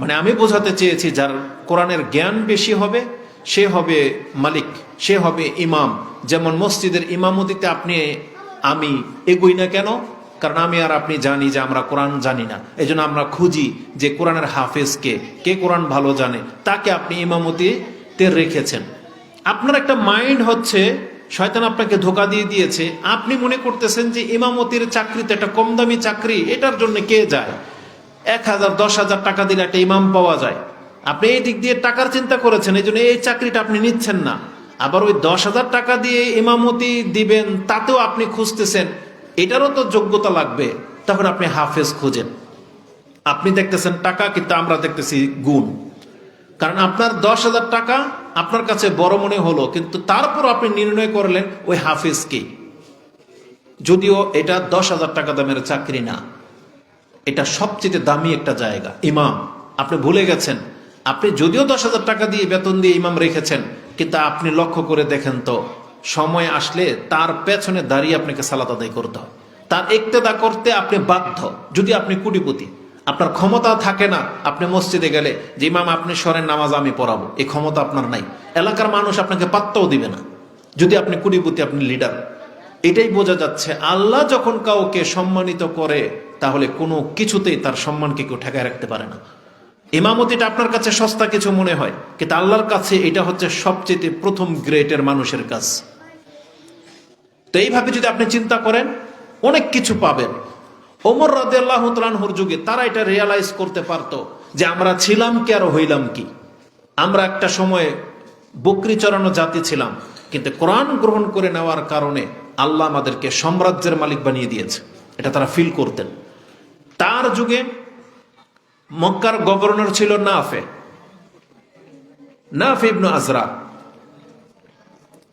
মানে আমি বোঝাতে চেয়েছি যার কোরআনের জ্ঞান বেশি হবে, সে হবে মালিক, সে হবে ইমাম। যেমন মসজিদের ইমামতিতে আপনি, আমি এগোই না কেন? কারণ আমি আর আপনি জানি যে আমরা কোরআন জানি না। এই আমরা খুঁজি যে কোরআনের হাফেজ কে কে কোরআন ভালো জানে, তাকে আপনি ইমামতিতে রেখেছেন। আপনার একটা মাইন্ড হচ্ছে, শয়তান আপনাকে ধোকা দিয়ে দিয়েছে, আপনি মনে করতেছেন যে ইমামতির চাকরিতে একটা কম দামি চাকরি, এটার জন্য কে যায়? এক হাজার, দশ হাজার টাকা দিলে একটা ইমাম পাওয়া যায়। আপনি এই দিক দিয়ে টাকার চিন্তা করেছেন, এই জন্য এই চাকরিটা আপনি নিচ্ছেন না। আবার ওই দশ হাজার টাকা দিয়ে ইমামতি দিবেন, তাতেও আপনি খুঁজতেছেন, এটারও তো যোগ্যতা লাগবে। তখন আপনি হাফেজ খুঁজেন। আপনি দেখতেছেন টাকা, কিন্তু আমরা দেখতেছি গুণ। কারণ আপনার দশ হাজার টাকা আপনার কাছে বড় মনে হলো, কিন্তু তারপর আপনি নির্ণয় করলেন ওই হাফিজকে যদিও এটা দশ হাজার টাকা দামের চাকরি না। এটা সবচেয়ে দামি একটা জায়গা। ইমাম, আপনি ভুলে গেছেন। আপনি যদিও দশ হাজার টাকা দিয়ে বেতন দিয়ে ইমাম রেখেছেন, কিন্তু আপনি লক্ষ্য করে দেখেন তো, সময় আসলে তার পেছনে দাঁড়িয়ে আপনাকে সালাত আদায় করতে হয়। তার একতেদা করতে আপনি বাধ্য, যদি আপনি কুটিপতি। আপনার ক্ষমতা থাকে না, আপনি মসজিদে গেলে যে, ইমাম, আপনি সরেন, নামাজ আমি পড়াবো। এই ক্ষমতা আপনার নাই। এলাকার মানুষ আপনাকে পাত্তাও দিবে না, যদি আপনি কুটিপতি, আপনি লিডার। এটাই বোঝা যাচ্ছে, আল্লাহ যখন কাউকে সম্মানিত করে তাহলে কোনো কিছুতেই তার সম্মানকে কেউ ঠেকায় রাখতে পারে না। ইমামতিটা আপনার কাছে সস্তা কিছু মনে হয়, কিন্তু আল্লাহর কাছে এটা হচ্ছে সবচেয়ে প্রথম গ্রেটের মানুষের কাজ। তো এইভাবে যদি আপনি চিন্তা করেন, অনেক কিছু পাবেন। ওমর রাদে আল্লাহ তালানহুর যুগে তারা এটা রিয়ালাইজ করতে পারতো যে আমরা ছিলাম কি আর হইলাম কি। আমরা একটা সময়ে বকরি চড়ানো জাতি ছিলাম, কিন্তু কোরআন গ্রহণ করে নেওয়ার কারণে আল্লাহ আমাদেরকে সাম্রাজ্যের মালিক বানিয়ে দিয়েছে। এটা তারা ফিল করতেন। তার যুগে মক্কার গভর্নর ছিল নাফে। নাফে ইবনু আজরা।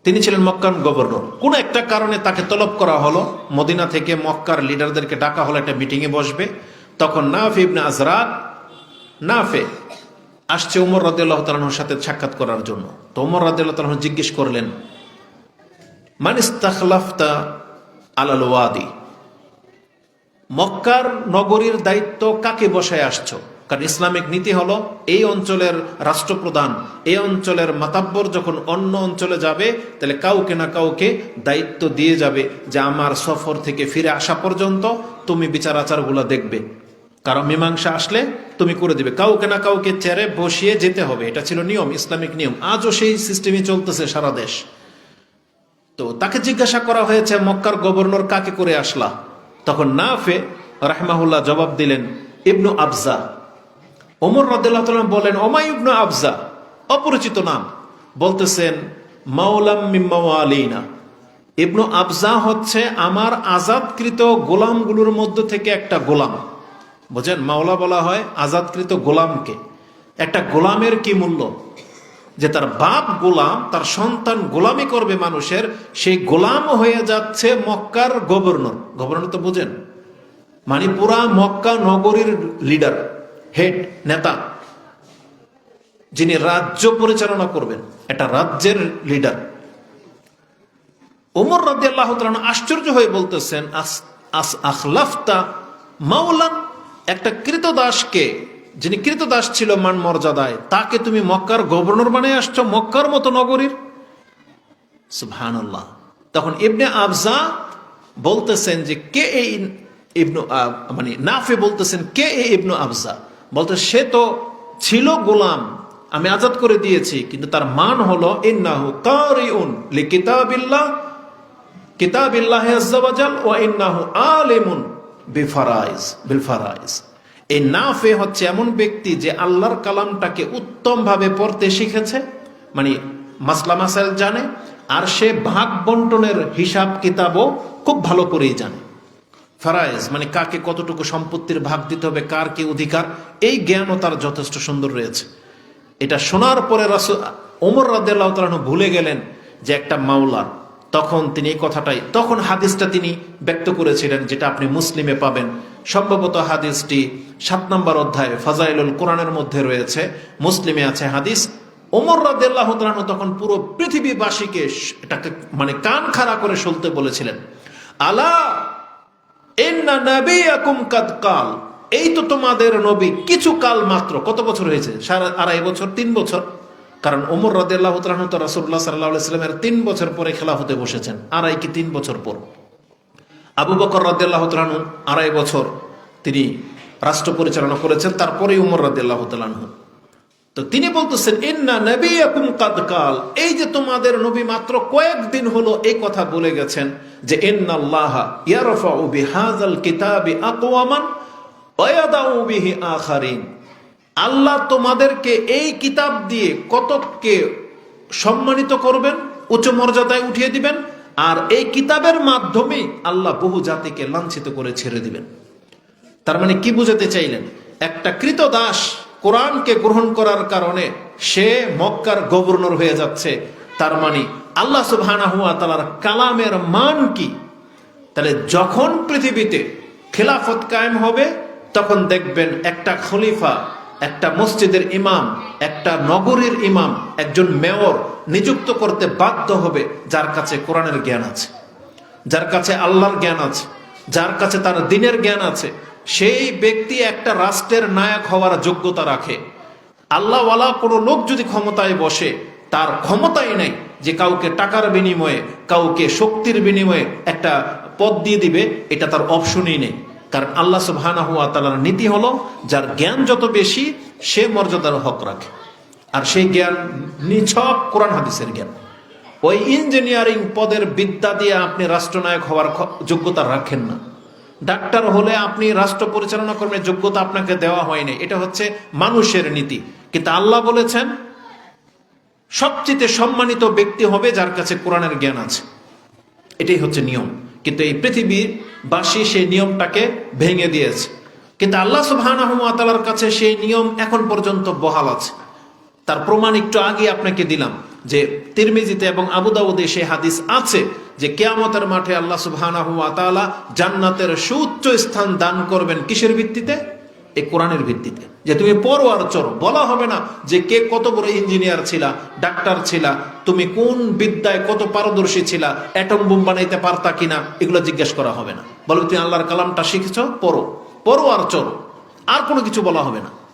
তিনি ছিলেন মক্কান গভর্নর। কোন একটা কারণে তাকে তলব করা হলো। মদিনা থেকে মক্কার লিডারদেরকে ডাকা হলো, একটা মিটিংয়ে বসবে। তখন নাফে ইবনে আজরা নাফে আসছে উমর রাদিয়াল্লাহু তাআলার সাথে সাক্ষাৎ করার জন্য। তো উমর রাদিয়াল্লাহু তাআলা জিজ্ঞেস করলেন, মান ইস্তাখলাফতা আলাল ওয়াদি? মক্কার নগরীর দায়িত্ব কাকে বসায় আসছো? কারণ ইসলামিক নীতি হলো এই অঞ্চলের রাষ্ট্রপ্রধান এই অঞ্চলের মাতাব্বর যখন অন্য অঞ্চলে যাবে, তাহলে কাউকে না কাউকে দায়িত্ব দিয়ে যাবে যে আমার সফর থেকে ফিরে আসা পর্যন্ত তুমি বিচার আচারগুলো দেখবে। কারণ মীমাংসা আসলে তুমি করে দিবে। কাউকে না কাউকে চেয়ারে বসিয়ে যেতে হবে। এটা ছিল নিয়ম, ইসলামিক নিয়ম। আজও সেই সিস্টেমই চলতেছে সারা দেশ। তো তাকে জিজ্ঞাসা করা হয়েছে, মক্কার গভর্নর কাকে করে আসলা? তখন নাফে রাহমাহুল্লাহ জবাব দিলেন, ইবনু আফজা ওমর রাদিল্লাহ বলেন, ওমাই ইবনু আফজা অপরিচিত নাম। বলতেছেন, মাওলাম ইবনু আফজা হচ্ছে আমার আজাদকৃত গোলামগুলোর মধ্য থেকে একটা গোলাম। বুঝেন, মাওলা বলা হয় আজাদকৃত গোলামকে। একটা গোলামের কি মূল্য? যে তার বাপ গোলাম, তার সন্তান গোলামি করবে মানুষের, সেই গোলাম হয়ে যাচ্ছে মক্কার গভর্নর। গভর্নর তো বুঝেন। মানে পুরা মক্কা নগরীর লিডার হেড নেতা, যিনি রাজ্য পরিচালনা করবেন, এটা রাজ্যের লিডার ওমর রাজি আল্লাহ আশ্চর্য হয়ে বলতেছেন আস- আখলাফতা মাওলান? একটা কৃতদাসকে যিনি কৃতদাস ছিল মান মর্যাদায়, তাকে তুমি মক্কার গভর্নর বানিয়ে আসছো, মক্কার মতো নগরীর? সুবহানাল্লাহ। তখন ইবনে আফজা বলতেছেন যে, কে এই ইবনু মানে নাফে বলতেছেন, কে এই ইবনু আফজা বলতে, সে তো ছিল গোলাম, আমি আজাদ করে দিয়েছি, কিন্তু তার মান হলো, ইন্নাহু কারিউন লিকিতাবিল্লাহ, কিতাবিল্লাহ আজ্জাওয়াজাল ওয়া ইন্নাহু আলিমুন বিফারাইজ বিলফারাইজ এই নাফে হচ্ছে এমন ব্যক্তি যে আল্লাহর কালামটাকে উত্তমভাবে পড়তে শিখেছে মানে মাসলা মাসাইল জানে, আর সে ভাগ বন্টনের হিসাব কিতাবও খুব ভালো করেই জানে। ফারাইজ মানে কাকে কতটুকু সম্পত্তির ভাগ দিতে হবে, কার কি অধিকার, এই জ্ঞানও তার যথেষ্ট সুন্দর রয়েছে। এটা শোনার পরে রাসু ওমর রাদিয়াল্লাহু তাআলা ভুলে গেলেন যে একটা মাওলা তখন তিনি এই কথাটাই, তখন হাদিসটা তিনি ব্যক্ত করেছিলেন যেটা আপনি মুসলিমে পাবেন। সম্ভবত হাদিসটি সাত নম্বর অধ্যায় ফাজাইলুল কোরআনের মধ্যে রয়েছে, মুসলিমে আছে হাদিস। ওমর রাদিয়াল্লাহু তাআলা তখন পুরো পৃথিবীবাসীকে এটাকে মানে কান খাড়া করে শুনতে বলেছিলেন। আলা কাল, এই তো তোমাদের নবী কিছু কাল মাত্র। কত বছর হয়েছে? সারা, আড়াই বছর? তিন বছর? কারণ ওমর রাদিয়াল্লাহ তাআলা তো রাসূলুল্লাহ সাল্লাল্লাহু আলাইহি সাল্লামের তিন বছর পরে খেলাফতে বসেছেন, আড়াই কি তিন বছর পর। আবু বকর রাদিয়াল্লাহ তাআলা আড়াই বছর তিনি রাষ্ট্র পরিচালনা করেছেন তারপরে উমর রাদিয়াল্লাহ তাআলা তো তিনি বলতেছেন, ইন্না কাল। এই যে তোমাদের নবী মাত্র কয়েকদিন হলো এই কথা বলে গেছেন যে, ইন্নাল্লাহ ইয়ারফাউ বিহাযাল কিতাবি আকওয়ামান আল্লাহ তোমাদেরকে এই কিতাব দিয়ে কতককে সম্মানিত করবেন, উচ্চ মর্যাদায় উঠিয়ে দিবেন, আর এই কিতাবের মাধ্যমে আল্লাহ বহু জাতিকে লাঞ্ছিত করে ছেড়ে দিবেন। তার মানে কি বুঝাতে চাইলেন? একটা কৃত দাস কোরআনকে গ্রহণ করার কারণে সে মক্কার গভর্নর হয়ে যাচ্ছে। তার মানে আল্লাহ সুবহানাহু ওয়া তাআলার কালামের মান কি? তাহলে যখন পৃথিবীতে খেলাফত কায়েম হবে, তখন দেখবেন একটা খলিফা একটা মসজিদের ইমাম, একটা নগরীর ইমাম, একজন মেয়র নিযুক্ত করতে বাধ্য হবে যার কাছে কোরআনের জ্ঞান আছে, যার কাছে আল্লাহর জ্ঞান আছে, যার কাছে তার দিনের জ্ঞান আছে। সেই ব্যক্তি একটা রাষ্ট্রের নায়ক হওয়ার যোগ্যতা রাখে। আল্লাহওয়ালা কোনো লোক যদি ক্ষমতায় বসে, তার ক্ষমতাই নাই যে কাউকে টাকার বিনিময়ে, কাউকে শক্তির বিনিময়ে একটা পদ দিয়ে দিবে, এটা তার অপশনই নেই। কারণ আল্লাহ সুবহানাহু ওয়া তাআলার নীতি হলো, যার জ্ঞান যত বেশি, সে মর্যাদার হক রাখে। আর সেই জ্ঞান নিছক কোরআন হাদিসের জ্ঞান। ওই ইঞ্জিনিয়ারিং পদের বিদ্যা দিয়ে আপনি রাষ্ট্রনায়ক হওয়ার যোগ্যতা রাখেন না। ডাক্তার হলে আপনি রাষ্ট্র পরিচালনা করবেন যোগ্যতা আপনাকে দেওয়া হয়নি এটা হচ্ছে মানুষের নীতি। কিন্তু আল্লাহ বলেছেন, সবচেয়ে সম্মানিত ব্যক্তি হবে যার কাছে কোরআনের জ্ঞান আছে। এটাই হচ্ছে নিয়ম। কিন্তু এই পৃথিবীর বাসী সেই নিয়মটাকে ভেঙে দিয়েছে। কিন্তু আল্লাহ তাআলার কাছে সেই নিয়ম এখন পর্যন্ত বহাল আছে। তার প্রমাণ একটু আগে আপনাকে দিলাম যে তিরমিজিতে এবং আবু দাউদে সেই হাদিস আছে যে কেয়ামতের মাঠে আল্লাহ সুবাহ জান্নাতের সুউচ্চ স্থান দান করবেন। কিসের ভিত্তিতে? এই কোরআনের ভিত্তিতে। যে তুমি পড়ো আর চড়ো। বলা হবে না যে কে কত বড় ইঞ্জিনিয়ার ছিলা ডাক্তার ছিলা, তুমি কোন বিদ্যায় কত পারদর্শী ছিলা অ্যাটম বোম বানাইতে পারতা কিনা, এগুলো জিজ্ঞেস করা হবে না। বলো তুমি আল্লাহর কালামটা শিখেছ, পড়ো। পড়ো আর চড়ো। আর কোনো কিছু বলা হবে না।